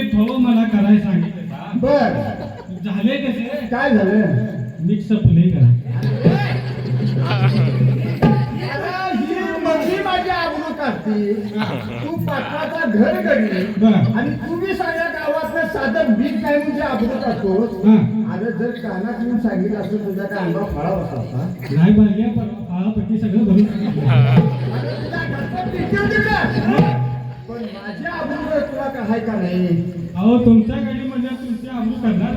फव मला करायला सांगितलं? बर. झाले कसे? काय झालं? मिक्स प्ले करा. तू पाटलाचा घर घडी बर. आणि तुम्ही सगळ्या गावातलं साधं बीक काय म्हणजे आबरू काढतोस? हा. अरे जर कानात येऊन सांगितलं असतं तुझ्या काय फळा असता नाही फाळापट्टी सगळं भरून टाकलं. अरे, तुझ्या घरचं पिक्चर दिलं. पण माझी आबरू तुला काय आहे का नाही अहो तुमच्या गाडी म्हणजे तुमची आबरू करणार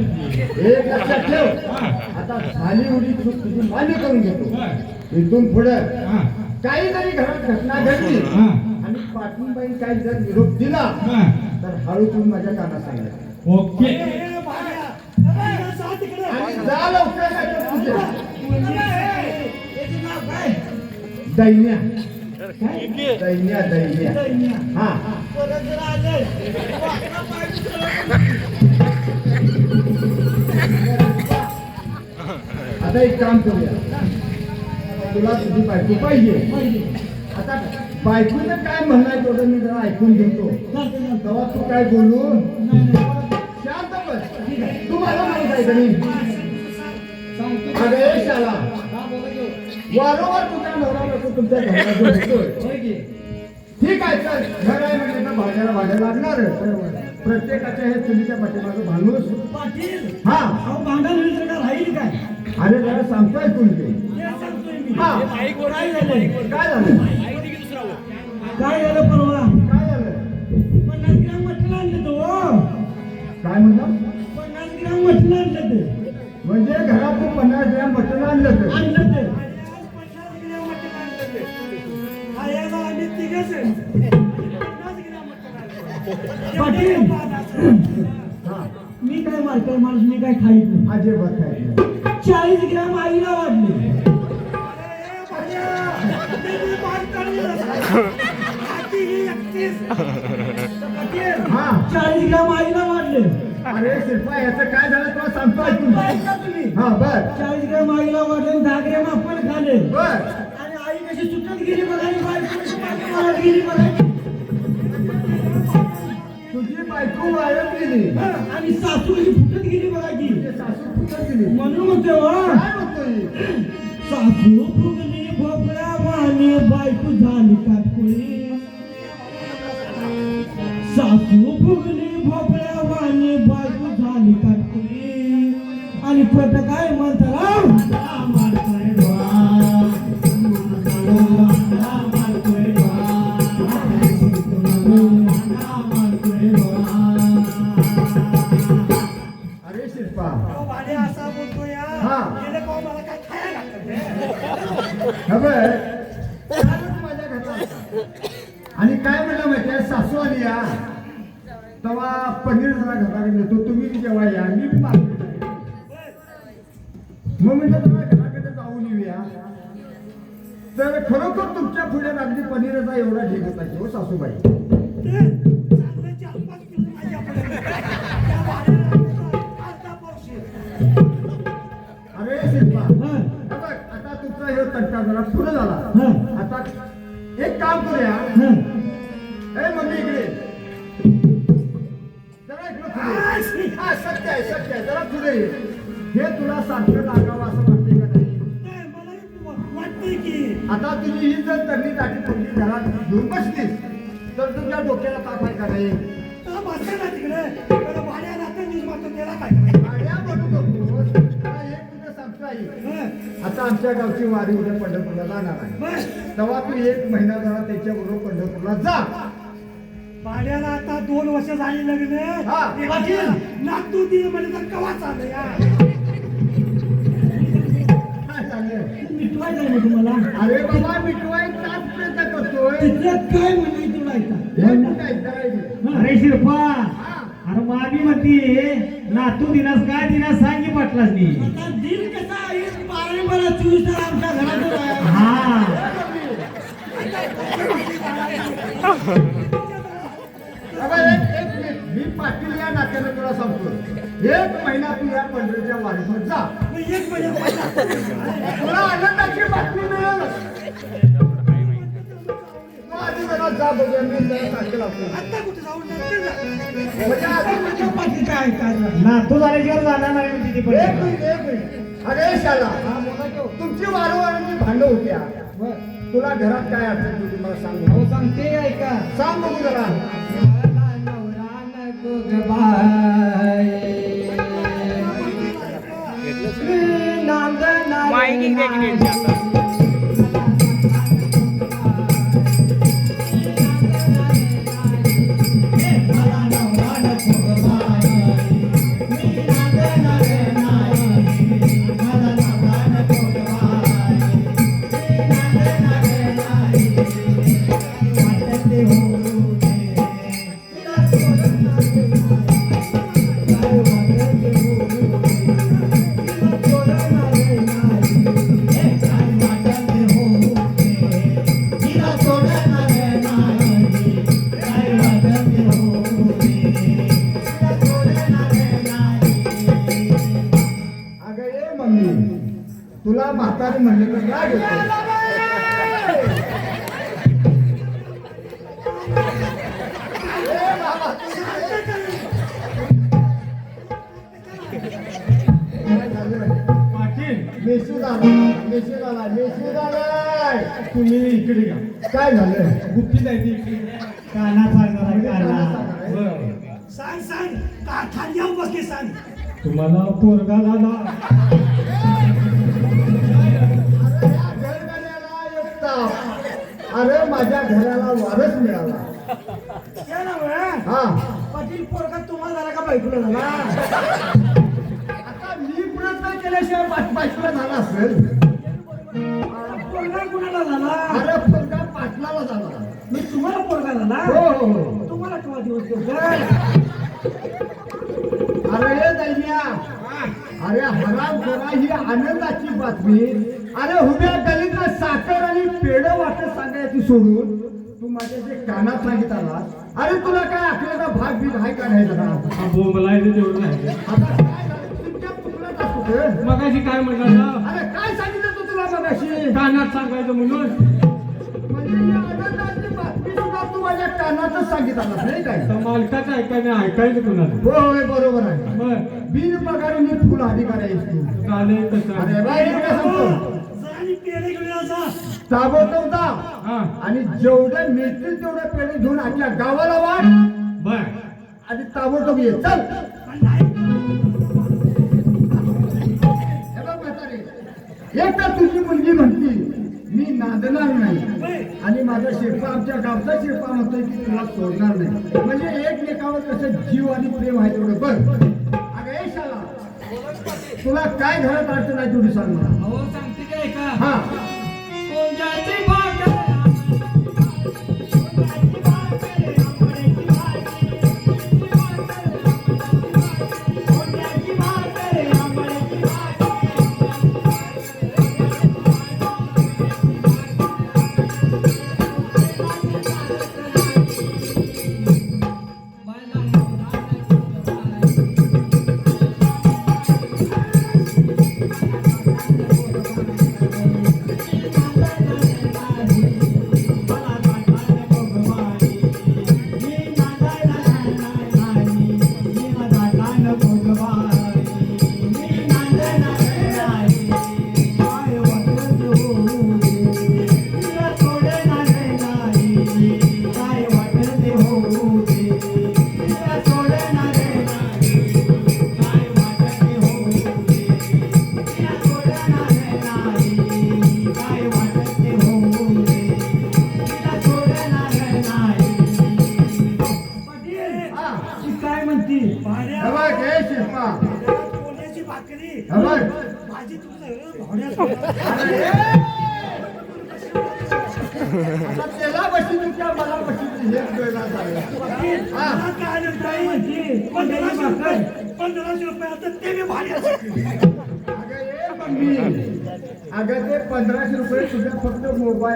एक लक्षात ठेव हा. आता झाली उडी चूक तुझी मान्य करून घेतो. इथून पुढे हा. काही जरी घरात घटना घडली हा. आणि पाठीबाई काही जर निरोप दिला हा. तर हळू तुम्ही माझ्या कानात सांगा ओके आणि जा लवकर नाहीतर तुझ्या दैन्या दैन्या दैन्या हा आता एक काम करूया. तुला तुझी बायको पाहिजे. आता बायकोनं काय म्हणणार तेवढं मी जरा ऐकून घेतो. तेव्हा तू काय बोलू? शांत बस. तू मला माहीत आहे का नाही? अगं ए शाला. वारंवार तुझ्या नवरा बायको तुमच्या होतोय ठीक आहे चल. घर आहे म्हणजे तर भाज्याला भाज्या लागणार प्रत्येकाच्या हे चुलीच्या पाठीमागं भांडूस पाटील हा. अहो भांडण तर काय राहील काय? अरे जरा सांगतोय तुमचे हे. हा. काय झालं? काय झालं? काय झालं? परवा? काय झालं? पन्नास ग्राम मटण आणलं तो. काय म्हणलं? पन्नास ग्राम मटण आणलं ते. म्हणजे घरात तू पन्नास ग्रॅम मटण आणलं तर आणलं ते. पाटील. मी काय मारतोय माणूस? मी काय खाईत नाही. अजिबात काय. चाळीस ग्राम आईला वाढले. हा. चाळीस ग्राम आईला वाढले. अरे शिल्पा याचं काय झालं तुला सांगतो तुम्ही. हा बर. चाळीस ग्राम आईला वाढले दहा ग्राम आपण खाले बर. आणि आई कशी सुटत गेली बघा मारत गेली बघा तुझी बायको वाळत गेली हं, आणि सासू फुटत गेली बघा की. सासू गेली. म्हणून म्हणते हो. सासू फुगली भोपळा वाणी बायको झाली काटकोळी. सासू फुगली भोपळ्या वाणी बायको झाली काटकोळी. आणि खोट काय तुझ्या डोक्याला ताप आहे का नाही? बसते ना तिकडे. न्यूज त्याला काय करायचं? गाड्या बनू नकोस. मला एक तुझं सांगता येईल हं, आता आमच्या गावची वारी उद्या पंढरपूरला जाणार आहे. तेव्हा तू एक महिना जरा त्याच्याबरोबर पंढरपूरला जा. भाड्याला आता दोन वर्ष झाली लग्न. हा. नातू दिलं म्हणजे तर कवा चाललं या? काय मिटवायचं तुम्हाला? अरे बाबा मिटवायचाच प्रयत्न करतोय. काय म्हणायचं अरे शिरपा. अरे मामी म्हणती नातू दिनास काय दिनास सांगी पाटलास नी दिल कसा चोवीस तास आमच्या घरात. हा. मी पाटील या नात्याने तुला सांगतो एक महिना तू या पंढरीच्या वारीत जा मग एक महिना तुला आनंदाची बातमी मिळेल जरा जा बघूया मी जरा सारखं लावतो आता कुठे जाऊन नंतर जा. म्हणजे पाठी काय काय नातू झाल्याशिवाय जाणार नाही म्हणते ती एक पण मिनिट एक मिनिट. अरे शाला तुमची वारंवारांची भांडणं होत्या. तुला घरात काय अडचण होती मला सांग. हो सांगते ऐका. सांग बघू जरा. देखील मेसूद आला मेसूद आला मेसूद आलाय तुम्ही इकडे घ्या काय झालं? गुप्ती जायची इकडे. काना सांगणार काना. सांग सांग. का खांद्यावर बसले सांग. तुम्हाला पोरगा झाला. अरे माझ्या घराला वारस मिळाला. हा. पाटील पोरगा तुम्हाला झाला का बायकोला झाला? बा- बायकोला झाला असेल. पोरगा कुणाला झाला? अरे पोरगा पाटलाला झाला. मी तुम्हाला पोरगा झाला? हो हो हो. तुम्हाला केव्हा दिवस देऊ अरे अरे हराम खोरा ही आनंदाची बातमी. अरे उद्या गलीतला साखर आणि पेढ वाटत सांगायची सोडून तू माझ्या जे कानात सांगित आला अरे तुला काय अकलेचा भाग बीज आहे का नाही जरा? हा बोंबलायचं नाही. आता काय तुकड्यात असतो ते. मगाशी काय म्हटलं? अरे काय सांगितलं तू तुला मगाशी? कानात सांगायचं म्हणून. म्हणजे माझ्या कानातच सांगित आलास नाही काय? मालकाचं ऐकायचं ऐकायचं कुणाला हो होय बरोबर आहे. बर. बिन पगारी मी फुल अधिकारी आहेस तू चालेल अरे कसं बाई मी काय सांगतो? आणि जेवढे मिळतील तेवढे पेढे घेऊन आजच्या गावाला वाट बर. आणि ताबडतोब ये. चल. एक तर तुझी मुलगी म्हणती मी नांदणार नाही. आणि माझा शिरपा आमच्या गावचा शिरपा म्हणतोय की तुला सोडणार नाही. म्हणजे एकमेकावर कसं जीव आणि प्रेम आहे तेवढं. बघ अगं ए शाला तुला काय घरात अडचण आहे तेवढी सांग मला. हो.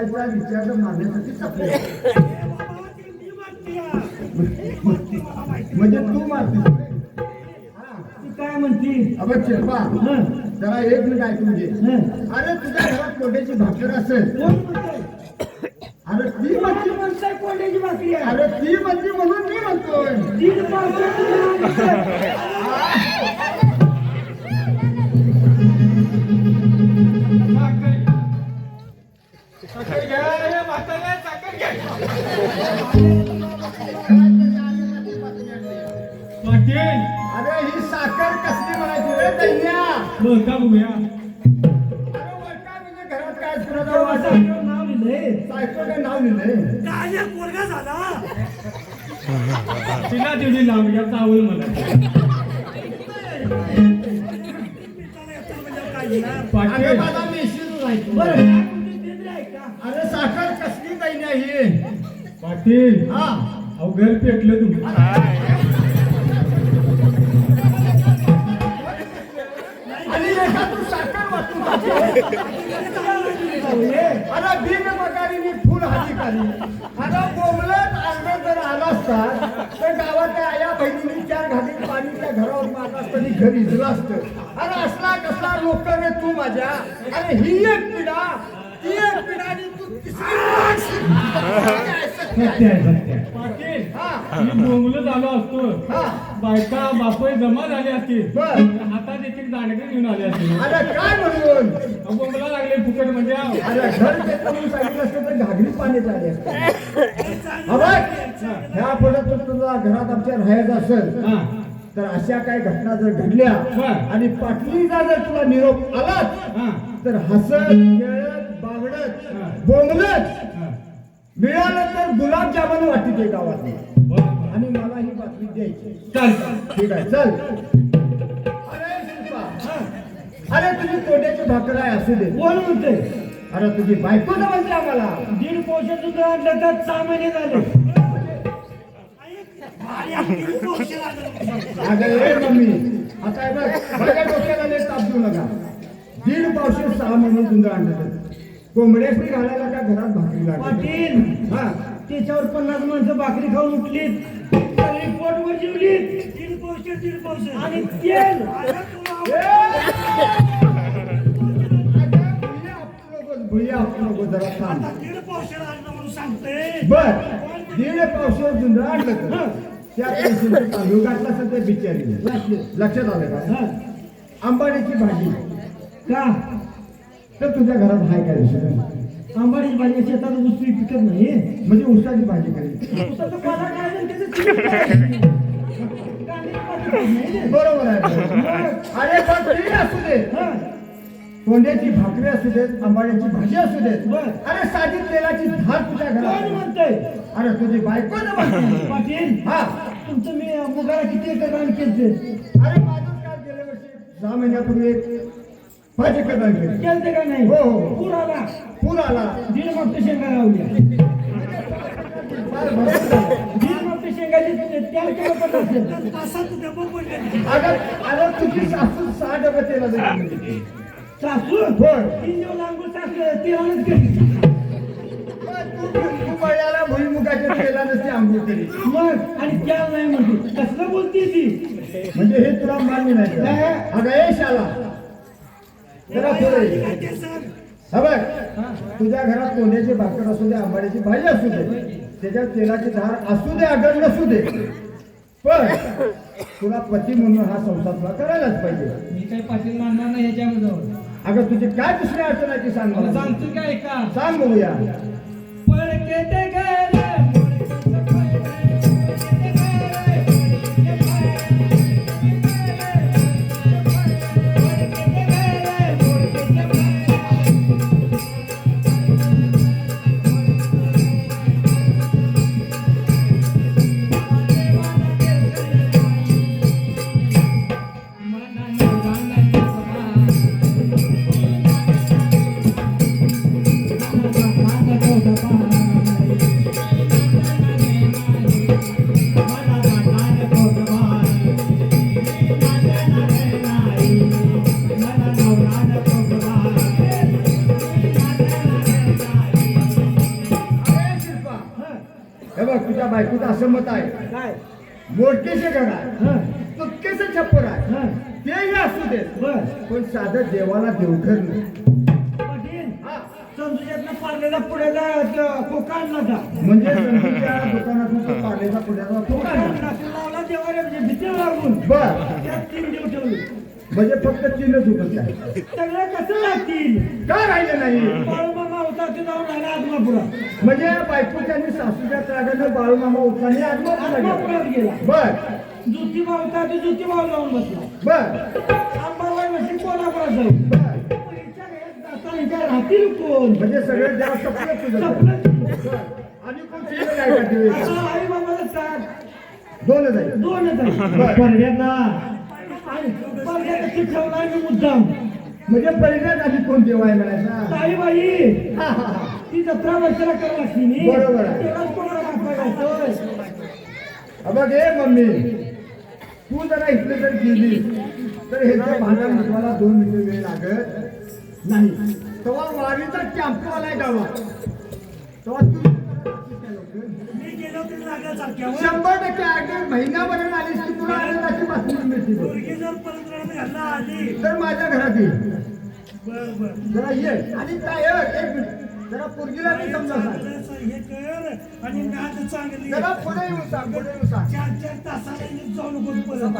फक्त मोबाईलचा रिचार्ज मारण्यासाठी सपले मी मागते म्हणजे तू मारते. ती काय म्हणती? अबे शिल्पा हं, जरा एक मिनिट ऐकून घे. अरे तुझ्या घरात कोट्याची भाकर असेल? अरे ती म्हणती. म्हणताय कोंड्याची भाकरी अरे ती म्हणती म्हणून मी म्हणतोय. दीड पाटील. अरे ही साखर कसली म्हणायची रे दैन्या बरं का बघूया. अरे वरका म्हणजे घरात काय सुरू वासाचं नाव लिहिलंय? सायकल नाव लिहिलंय? काय एक पोरगा झाला? तिला लांब घ्या चावल मला. पाटील माझा राहतो बरं. अरे साखर कसली दैन्या ही पाटील हा. अहो घर पेटलं तू साखर. अरे बिन पगारीने फुल हाती काढली अरे बोमलत अंगण जर आला असता तर गावातल्या आया बहिणींनी चार घाटी पाणीच्या घरावर मारला असताना घर इजलं असतं. अरे असला कसला लोक रे तू माझ्या. अरे ही एक पिढा ती एक पिढा आणि तू तिसरी पिढा. सत्य आहे सत्य आहे. पाटील हा मी झालो असतो हा बायका बापय जमा झाले असतील बर. हातात एक एक दांडगे घेऊन आले असतील अरे काय म्हणून बोंबला लागले फुकट म्हणजे. अरे घर घेतलं म्हणून सांगितलं असतं तर घागरी पाणी झाले असते ह्या पुढे तर तुला घरात आमच्या राहायचं असेल हा तर अशा काही घटना जर घडल्या बर. आणि पाटलीचा जर तुला निरोप आलाच हा तर हसत खेळत बोंबलत. मिळालं तर गुलाबजामुन वाटी ते गावात. आणि मला ही बातमी द्यायची चल. ठीक आहे चल. अरे शिल्पा. अरे तुझी तोंड्याची भाकर आहे असू दे. कोण म्हणते अरे तुझी बायको म्हणते आम्हाला. दीड पोषण सुद्धा आणलं तर सहा महिने झाले. अगं ए मम्मी. आता बघ माझ्या डोक्याला ताप देऊ नका. दीड पावशे सहा महिने तुझं आणलं कोंबड्याशी घालायला का घरात भाकरी लागली? पाटील हा. त्याच्यावर पन्नास माणसं भाकरी खाऊन उठलीत. सगळी पोटवर जेवली दीड पोषण दीड पोषण आणि तेल. भुया आपू नको जरा थांब. दीड पोषण आणलं म्हणून सांगते बर. दीड पावशे जुंडा आणलं तर. त्या पैशाचे तांदूळ घातला असेल त्या बिचारी. लक्षात आलं का? हा. आंबाड्याची भाजी. का? तर तुझ्या घरात हाय काय विषय आंबाडीची भाजी शेतात पीक पिकत नाही म्हणजे उसाची भाजी काय. बरोबर आहे. अरे पण ते असू दे. हा. कोंड्याची भाकरी असू देत आंबाड्याची भाजी असू देत. अरे साधी तेलाची धार तुझ्या घरात. म्हणतंय? अरे तुझी बायको म्हणते पाटील हा. तुमचं मी मुगाला किती एकर रान अरे माझं काय गेल्या वर्षी. सहा महिन्यापूर्वी रान केलं. केलते का नाही? हो, हो. पूर आला. पूर आला. दीड मागच्या शेंगा लावल्या. शेंगाची त्याला किलो पण असेल अगं अरे तुझी सासू सहा डबे तेला. सासू. तीन दिवस सासू तेलानच केली तू भुईमुगाच्या केली मग आणि त्याला नाही म्हणते कसलं बोलते ती? म्हणजे हे तुला मान्य नाही? अगं ए शाला. जरा तुझ्या घरात कोंड्याची भाकर असू दे आंबाड्याची भाजी असू दे. त्याच्यात तेलाची धार असू दे अगर नसू दे. पण तुला पती म्हणून हा संसार तुला करायलाच पाहिजे. मी काही पाटील मानणार नाही ह्याच्यावर अगं तुझी काय दुसरी अडचण आहे ती सांग मला. सांगतो काय का सांग बघूया पडके ते गेले बायकोचं असं मत आहे. काय? मोडकेचे घर आहे. तुटकेचं छप्पर आहे. तेही असू देत बर. पण साधं देवाला देवघर नाही. संतुशातनं पारलेला पुढेला खोका आणला का म्हणजे संधीच्या दुकानातून तो. लावला देवाला म्हणजे भीती लागून बर. त्यात तीन देव ठेवले. म्हणजे फक्त होतं काय सगळं कसं लागतील का राहिलं नाही? जाऊन राहिला म्हणजे बायकोच्या आणि सासूच्या त्रागानं बाळूमामा उत्साही आत्महत्या आदमापुरात गेला. बर. ज्योतिबा होता ते ज्योतिबा जाऊन बसला. बर. अंबाबाई म्हशी कोल्हापुरात जाऊन बर. हिच्या घरात जाता हिच्या राहतील कोण? म्हणजे सगळं देव सपलं तुझं. सपलं. बर. आणि कोण चिन्ह काय का ते? आता आई बाबाला सात दोनच आहे दोनच आहे बर. परड्यातला आणि परदेशाची ठेवला मी मुद्दाम. म्हणजे पहिल्याच आधी कोण देव आहे म्हणायचा ताईबाई. हा, हा, हा. ती जत्रा वर्षाला करायला लागते नी बरोबर आहे. तेवढाच कोणाला दाखवायला हा बघ हे मम्मी तू जरा इकडे जर गेली तर ह्याचं भांडण मिटवायला दोन मिनिटं वेळ लागत नाही. तेव्हा वारीचा कॅम्प आलाय गावात. तेव्हा तू मी गेलो तरी लागल्या शंभर टक्के अगदी महिनाभर आलीस की तुला आनंदाची बातमी मिळते बघ. पोरगी जर परत राहून घरला आली. तर माझ्या घरात ये बर बर. जरा ये. आणि काय हं, एक मिनिट. जरा पोरगीला मी समजा सांग हे कर आणि चांगली. जरा पुढे येऊन सांग पुढे येऊन सांग. चार चार तासाला इथे जाऊ नको परत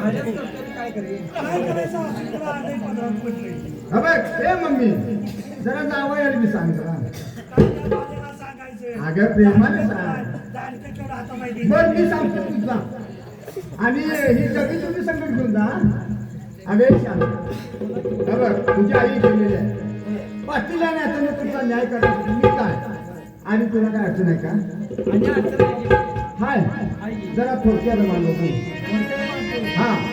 काय करेल? काय करायचं? असं तुला आलंय पदरात पडलंय हा बघ मम्मी. जरा जावं यार मी सांग जरा. अगं प्रेमाने सांग. बर मी सांगतो तुझा. आणि ही सगळी तुम्ही संकट घेऊन जा. अगं शांत. बघ तुझी आई गेलेली आहे. पाटील आणि आता तुमचा न्याय करण्यासाठी मी काय? आणि तुला काय अडचण आहे का? हाय. जरा थोडक्यात मानलो हा.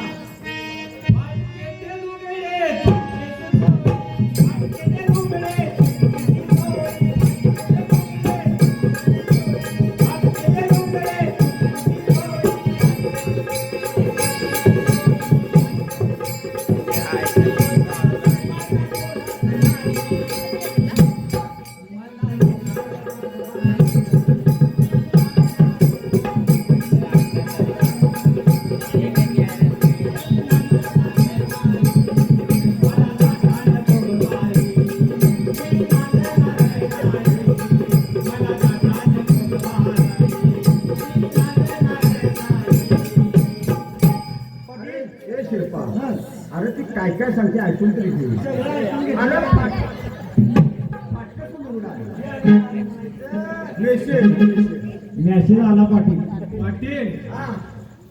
सांगते ऐकून तरी. Message, message. मॅसेज आला पाटील. पाटील हा,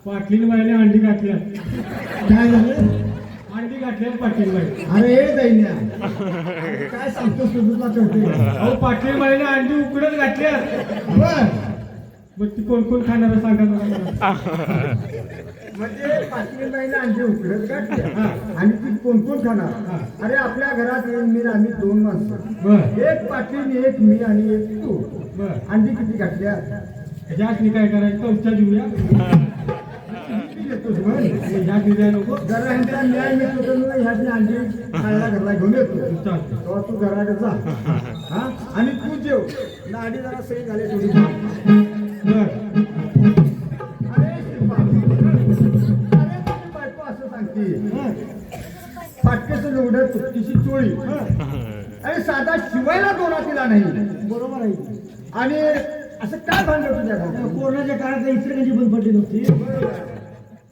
पाटील बाईने अंडी घातल्या काय झालं? अंडी घातल्या पाटील बाई. अरे हे दैन्या. काय सांगतोस तू तुला कळते अहो पाटील बाईने अंडी उकडत घातल्या मग ती कोण कोण खाणार सांगा मला. म्हणजे पाचवी महिना अंडी उकडत काढते आणि ती कोण कोण खाणार? अरे आपल्या घरात येऊन मी आम्ही दोन माणसं. एक पाटील एक मी आणि एक तू. अंडी किती घातल्या ह्याच्यात मी काय करायचं? दिल्या नको. जरा ह्यांचा न्याय मिळतो तर मग ह्याची अंडी खायला घरला घेऊन येतो. तेव्हा तू घराकडे जा. हा? आणि तू जेव. नाडी जरा सही झाली थोडी फाटकेचं लुगडं तुटकीची चोळी. अरे साधा शिवायला दोरा तिला नाही. बरोबर आहे. आणि असं काय भांडलं तुझ्या घरात? कोरोनाच्या काळात इचलकरंजी बंद पडली नव्हती?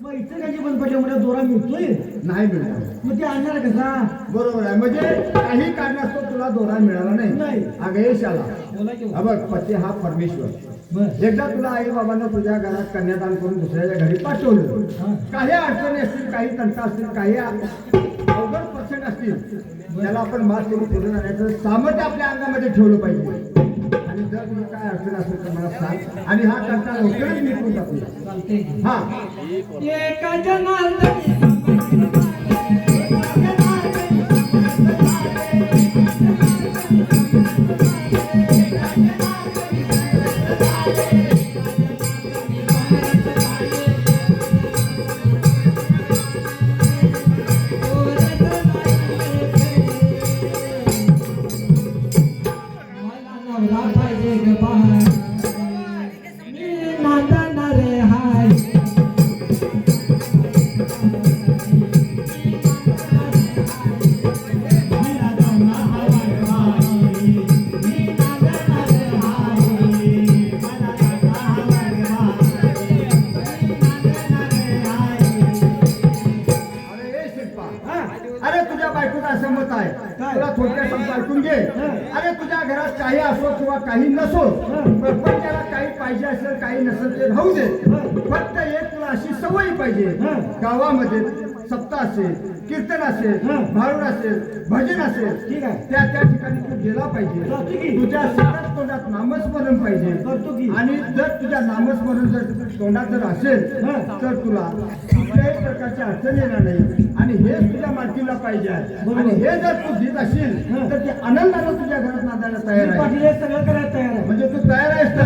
मग इचलकरंजी बंद पडल्यामुळे दोरा मिळतोय. नाही मिळणार मग ते आणणार कसा? बरोबर आहे. म्हणजे काही कारणास्तव तुला दोरा मिळाला नाही. नाही. अगं ये शाला बोला की हा बघ पती हा परमेश्वर. एकदा तुला आई बाबांना तुझ्या घरात कन्यादान करून दुसऱ्याच्या घरी पाठवलं. काही अडचणी असतील काही तंटा असतील काही अवघड प्रसंग असतील त्याला आपण मात करून पुढे जाण्याचं सामर्थ्य आपल्या अंगामध्ये ठेवलं पाहिजे. आणि जर तुला काय अडचण असेल तर मला सांग. आणि हा तंटा लवकरच चालतंय की. हा. तुझ्या घरात काही असो किंवा काही नसो. प्रपंचाला काही पाहिजे असेल काही नसेल ते राहू दे. फक्त एक तुला अशी सवय पाहिजे. गावामध्ये सप्ताह असेल कीर्तन असेल हं. भारुड असेल भजन असेल ठीक आहे. त्या त्या ठिकाणी तू गेला पाहिजे? तुझ्या सतत तोंडात नामस्मरण पाहिजे करतो की? आणि जर तुझ्या नामस्मरण जर तोंडात जर असेल हं. तर तुला कुठल्याही प्रकारची अडचण येणार नाही आणि हेच तुझ्या मालकीला पाहिजे आहे. आणि हे जर तू देत असेल हं. तर ते आनंदानं तुझ्या घरात नांदायला तयार आहे हे सगळं करायला तयार आहे म्हणजे तू तयार आहेस तर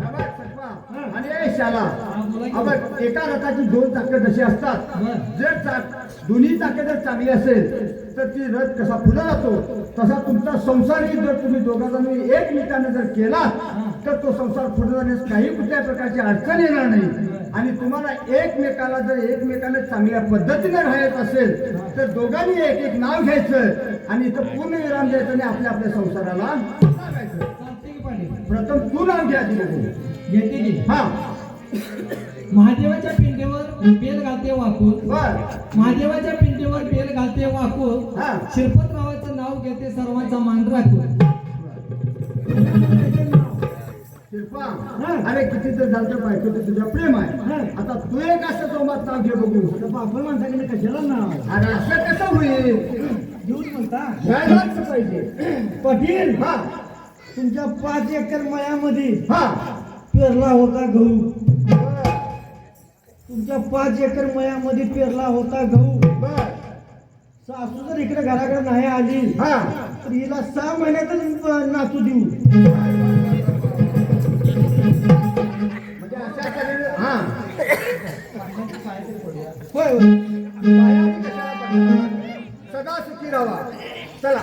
हा बघ, सखपा. आणि शाला एका रथाची दोन चाकं जशी असतात. जर चाक दोन्ही चाके जर चांगली असेल तर ती रथ कसा पुढे जातो? तसा तुमचा संसारही जर तुम्ही दोघा जणांनी एकमेकाने जर केला तर तो संसार पुढे जाण्यास काही कुठल्या प्रकारची अडचण येणार नाही. आणि तुम्हाला एकमेकाला जर एकमेकाने चांगल्या पद्धतीने राहायचं असेल तर दोघांनी एक एक नाव घ्यायचं आणि इथं पूर्ण विराम द्यायचं आणि आपल्या आपल्या संसाराला प्रथम तू नाव घ्या हा. महादेवाच्या पिंडीवर बेल घालते वाकून. महादेवाच्या पिंडीवर बेल घालते वाकून. शिरपतरावाचं नाव घेते सर्वांचा मान राखून. अरे किती तर झालं बायको तर तुझ्या प्रेम आहे. आता तू एक असं जोमात नाव घे बघू. बापा माणसाकडे कशाला नाव अरे असं कसं होईल? घेऊन म्हणता. घ्यायलाच पाहिजे. पाटील हा. तुमच्या पाच एकर मळ्यामध्ये हा. पेरला होता गहू. तुमच्या पाच एकर मळ्यामध्ये पेरला होता गहू. सासू जर इकडे घराकडे नाही आली हा. तर हिला सहा महिन्यातच नातू देऊ. म्हणजे अशा तऱ्हेने हा. होय? सदा सुखी राहा चला.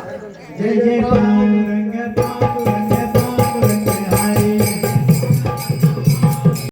जय जय पांडुरंग